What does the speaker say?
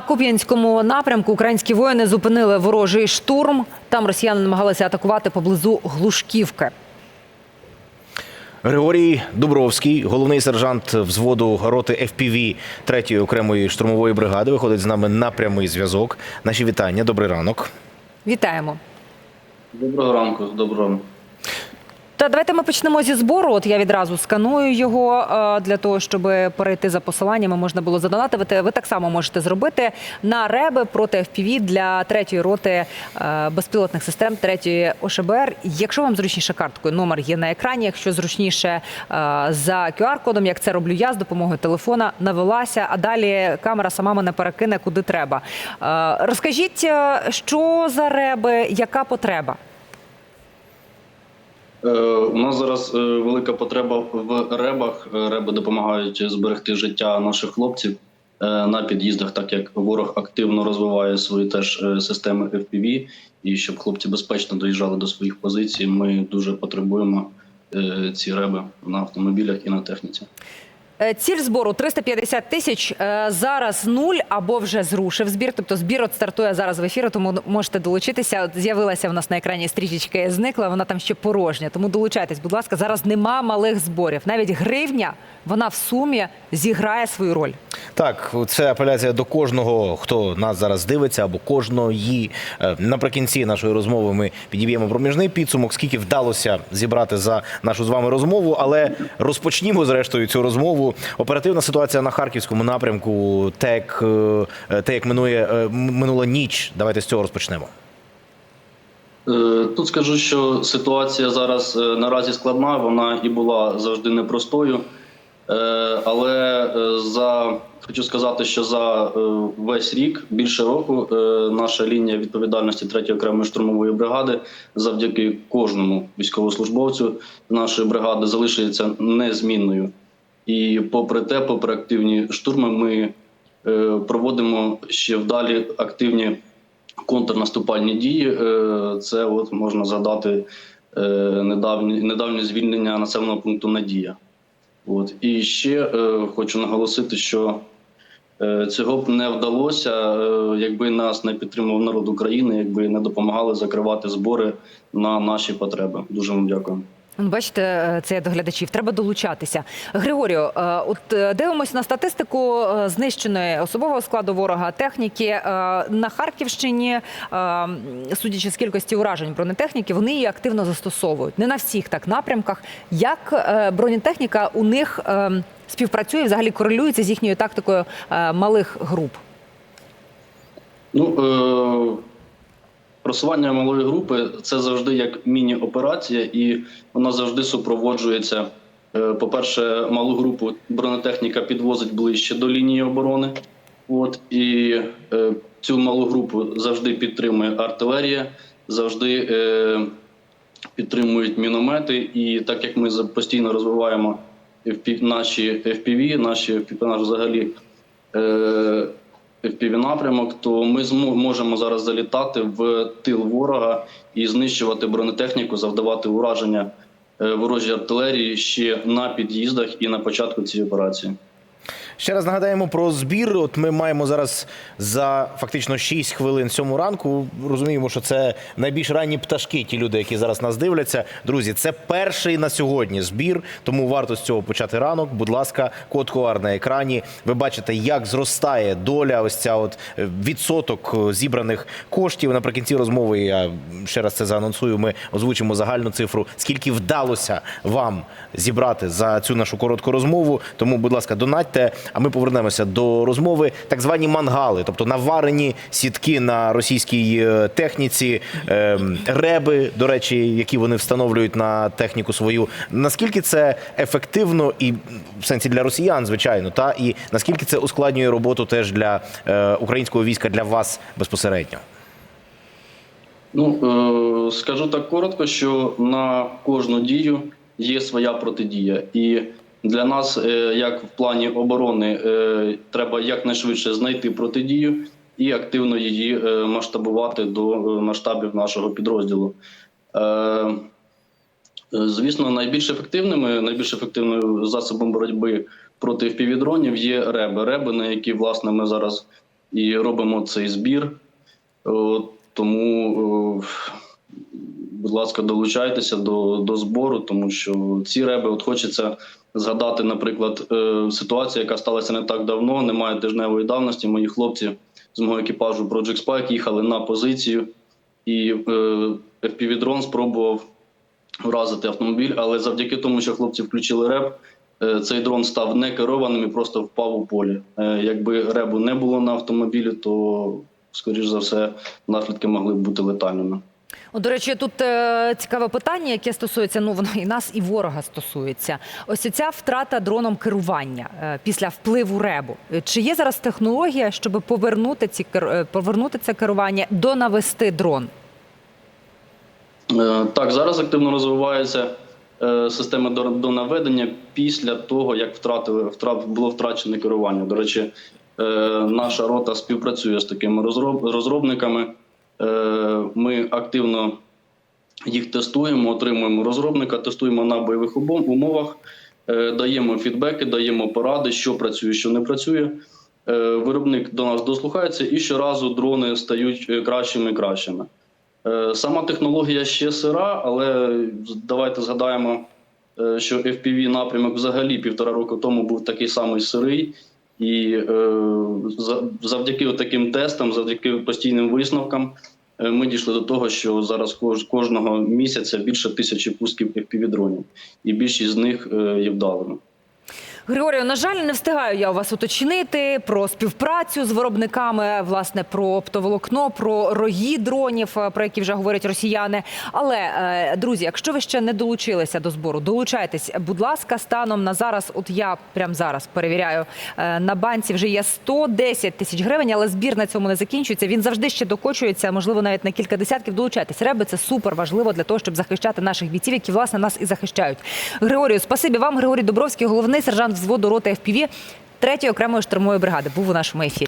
На Куп'янському напрямку українські воїни зупинили ворожий штурм. Там росіяни намагалися атакувати поблизу Глушківки. Григорій Дубровський, головний сержант взводу роти FPV 3-ї окремої штурмової бригади, виходить з нами на прямий зв'язок. Наші вітання. Добрий ранок. Вітаємо. Доброго ранку, доброго. Та давайте ми почнемо зі збору. От я відразу сканую його е, для того, щоб перейти за посиланнями, можна було задонатити. Ви так само можете зробити на реби проти FPV для третьої роти е, безпілотних систем третьої ОШБР. Якщо вам зручніше карткою, номер є на екрані. Якщо зручніше е, за QR-кодом, як це роблю я з допомогою телефона, навелася, а далі камера сама мене перекине куди треба. Розкажіть, що за реби, яка потреба? Е, у нас зараз е, велика потреба в ребах. Е, Реби допомагають зберегти життя наших хлопців на під'їздах, так як ворог активно розвиває свої теж системи FPV, і щоб хлопці безпечно доїжджали до своїх позицій. Ми дуже потребуємо ці реби на автомобілях і на техніці. Е, Ціль збору 350 тисяч. Е, Зараз нуль або вже зрушив збір. Тобто збір от стартує зараз в ефірі, тому можете долучитися. От з'явилася в нас на екрані стрічечка, зникла, вона там ще порожня. Тому долучайтесь, будь ласка. Зараз нема малих зборів. Навіть гривня вона в сумі зіграє свою роль. Так, це апеляція до кожного, хто нас зараз дивиться, або кожної. Е, Наприкінці нашої розмови ми підіб'ємо проміжний підсумок, скільки вдалося зібрати за нашу з вами розмову. Але розпочнімо зрештою цю розмову. Оперативна ситуація на харківському напрямку. Те, як, е, те, як минує е, минула ніч. Давайте з цього розпочнемо. Е, Тут скажу, що ситуація зараз наразі складна, вона і була завжди непростою. Але за хочу сказати, що за весь рік, більше року, наша лінія відповідальності 3-ї окремої штурмової бригади, завдяки кожному військовослужбовцю нашої бригади, залишається незмінною. І попри те, попри активні штурми, ми е, проводимо ще вдалі активні контрнаступальні дії. Е, Це от можна згадати е, недавнє, недавнє звільнення населеного пункту Надія. От. І ще е, хочу наголосити, що е, цього б не вдалося, е, якби нас не підтримував народ України, якби не допомагали закривати збори на наші потреби. Дуже вам дякую. Ну, Бачите, е, це я до глядачів. Треба долучатися. Григорію, е, от е, дивимося на статистику знищеної особового складу ворога техніки на Харківщині, судячи з кількості уражень бронетехніки, вони її активно застосовують. Не на всіх так напрямках. Як бронетехніка у них співпрацює, взагалі корелюється з їхньою тактикою малих груп? Ну, просування малої групи це завжди як міні-операція, і вона завжди супроводжується. Е, по-перше, малу групу бронетехніка підвозить ближче до лінії оборони. От і е, цю малу групу завжди підтримує артилерія, завжди е, підтримують міномети. І так як ми постійно розвиваємо FP наші FPV, наші FPV, наш взагалі е, напрямок, то ми зможемо можемо зараз залітати в тил ворога і знищувати бронетехніку, завдавати ураження е, ворожій артилерії ще на під'їздах і на початку цієї операції. Ще раз нагадаємо про збір. От ми маємо зараз за фактично 6 хвилин сьому ранку. Розуміємо, що це найбільш ранні пташки, ті люди, які зараз нас дивляться. Друзі, це перший на сьогодні збір, тому варто з цього почати ранок. Будь ласка, код QR на екрані. Ви бачите, як зростає доля, ось ця от е, відсоток е, зібраних коштів. Наприкінці розмови я ще раз це заанонсую. Ми озвучимо загальну цифру, скільки вдалося вам зібрати за цю нашу коротку розмову. Тому, будь ласка, донатьте. А ми повернемося до розмови. Так звані мангали, тобто наварені сітки на російській е, техніці, е, реби, до речі, які вони встановлюють на техніку свою. Наскільки це ефективно і в сенсі для росіян, звичайно, та і наскільки це ускладнює роботу теж для е, українського війська для вас безпосередньо? Ну е, скажу так коротко, що на кожну дію є своя протидія, і для нас, е, як в плані оборони, е, треба якнайшвидше знайти протидію і активно її е, масштабувати до масштабів нашого підрозділу. Звісно, найбільш ефективними, найбільш ефективним засобом боротьби проти впівдронів є реби. Реби, на які власне ми зараз і робимо цей збір. Тому, будь ласка, долучайтеся до, до збору, тому що ці реби от хочеться згадати, наприклад, е, ситуацію, яка сталася не так давно, немає тижневої давності. Мої хлопці з мого екіпажу Project Spike їхали на позицію, і е, FPV-дрон спробував вразити автомобіль, але завдяки тому, що хлопці включили реп, е, цей дрон став некерованим і просто впав у полі. Якби ребу не було на автомобілі, то скоріш за все наслідки могли б бути летальними. До речі, тут е, цікаве питання, яке стосується ну воно і нас, і ворога стосується. Ось ця втрата дроном керування е, після впливу ребу. Е, Чи є зараз технологія, щоб повернути ці повернути це керування, донавести дрон? Так, зараз активно розвивається система до- донаведення після того, як втратили втрат було втрачене керування. До речі, наша рота співпрацює з такими розроб- розробниками. Е, Ми активно їх тестуємо, отримуємо розробника, тестуємо на бойових умовах, е, даємо фідбеки, даємо поради, що працює, що не працює. Е, Виробник до нас дослухається, і щоразу дрони стають кращими і кращими. Сама технологія ще сира, але давайте згадаємо, що FPV напрямок взагалі півтора року тому був такий самий сирий, і е, за- завдяки таким тестам, завдяки постійним висновкам, е, ми дійшли до того, що зараз кож- кожного місяця більше тисячі пусків FPV дронів, і більшість з них е, є вдалими. Григорію, на жаль, не встигаю я у вас уточнити про співпрацю з виробниками, власне, про оптоволокно, про рої дронів, е, про які вже говорять росіяни. Але е, друзі, якщо ви ще не долучилися до збору, долучайтесь, будь ласка, станом на зараз. От я прямо зараз перевіряю е, на банці вже є 110 тисяч гривень, але збір на цьому не закінчується. Він завжди ще докочується, можливо, навіть на кілька десятків. Долучайтесь. Реби це супер важливо для того, щоб захищати наших бійців, які власне нас і захищають. Григорію, спасибі вам, Григорій Дубровський, головний сержант взводу роти ФПВ 3-ї окремої штурмової бригади. Був у нашому ефірі.